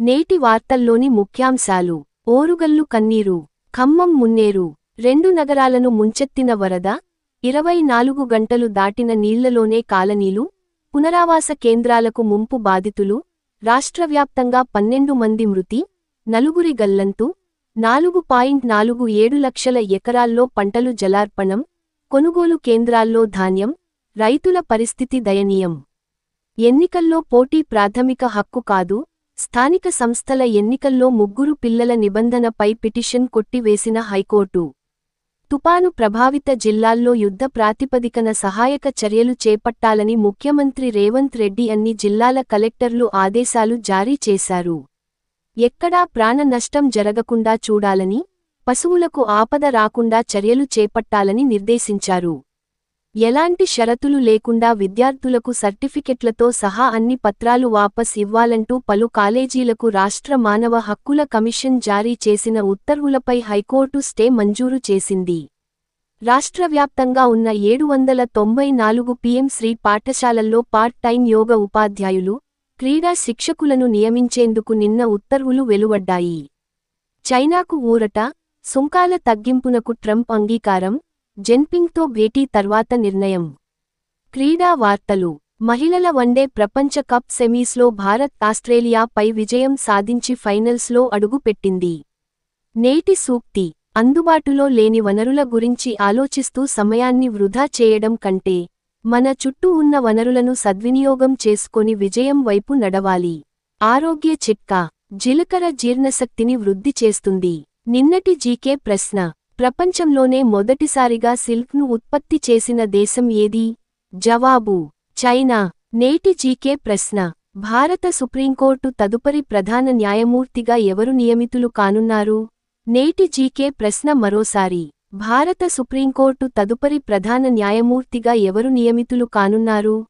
నేటి వార్తల్లోని ముఖ్యాంశాలు. ఓరుగల్లు కన్నీరు ఖమ్మం మున్నేరు రెండు నగరాలను ముంచెత్తిన వరద ఇరవై నాలుగు గంటలు దాటిన నీళ్ళలోనే కాలనీలు పునరావాస కేంద్రాలకు ముంపు బాధితులు రాష్ట్రవ్యాప్తంగా పన్నెండు మంది మృతి నలుగురి గల్లంతు నాలుగు పాయింట్ నాలుగు ఏడు లక్షల ఎకరాల్లో పంటలు జలార్పణం కొనుగోలు కేంద్రాల్లో ధాన్యం రైతుల పరిస్థితి దయనీయం. ఎన్నికల్లో పోటీ ప్రాథమిక హక్కు కాదు స్థానిక సంస్థల ఎన్నికల్లో ముగ్గురు పిల్లల నిబంధనపై పిటిషన్ కొట్టివేసిన హైకోర్టు. తుపాను ప్రభావిత జిల్లాల్లో యుద్ధ ప్రాతిపదికన సహాయక చర్యలు చేపట్టాలని ముఖ్యమంత్రి రేవంత్ రెడ్డి అన్ని జిల్లాల కలెక్టర్లు ఆదేశాలు జారీ చేశారు. ఎక్కడా ప్రాణ నష్టం జరగకుండా చూడాలని పశువులకు ఆపద రాకుండా చర్యలు చేపట్టాలని నిర్దేశించారు. ఎలాంటి షరతులు లేకుండా విద్యార్థులకు సర్టిఫికెట్లతో సహా అన్ని పత్రాలు వాపస్ ఇవ్వాలంటూ పలు కాలేజీలకు రాష్ట్ర మానవ హక్కుల కమిషన్ జారీ చేసిన ఉత్తర్వులపై హైకోర్టు స్టే మంజూరు చేసింది. రాష్ట్రవ్యాప్తంగా ఉన్న ఏడు వందల తొంభై నాలుగు పీఎం శ్రీ పాఠశాలల్లో పార్ట్ టైం యోగ ఉపాధ్యాయులు క్రీడా శిక్షకులను నియమించేందుకు నిన్న ఉత్తర్వులు వెలువడ్డాయి. చైనాకు ఊరట సుంకాల తగ్గింపునకు ట్రంప్ అంగీకారం జెన్పింగ్తో భేటీ తర్వాత నిర్ణయం. క్రీడా వార్తలు. మహిళల వన్డే ప్రపంచ కప్ సెమీస్లో భారత్ ఆస్ట్రేలియాపై విజయం సాధించి ఫైనల్స్లో అడుగుపెట్టింది. నేటి సూక్తి. అందుబాటులో లేని వనరుల గురించి ఆలోచిస్తూ సమయాన్ని వృధా చేయడం కంటే మన చుట్టూ ఉన్న వనరులను సద్వినియోగం చేసుకొని విజయం వైపు నడవాలి. ఆరోగ్య చిట్కా. జీలకర్ర జీర్ణశక్తిని వృద్ధి చేస్తుంది. నిన్నటి జీకే ప్రశ్న. ప్రపంచంలోనే మొదటిసారిగా సిల్క్ను ఉత్పత్తి చేసిన దేశం ఏది? జవాబు చైనా. నేటి జీకే ప్రశ్న. భారత సుప్రీంకోర్టు తదుపరి ప్రధాన న్యాయమూర్తిగా ఎవరు నియమితులు కానున్నారు? నేటి జీకే ప్రశ్న మరోసారి. భారత సుప్రీంకోర్టు తదుపరి ప్రధాన న్యాయమూర్తిగా ఎవరు నియమితులు కానున్నారు?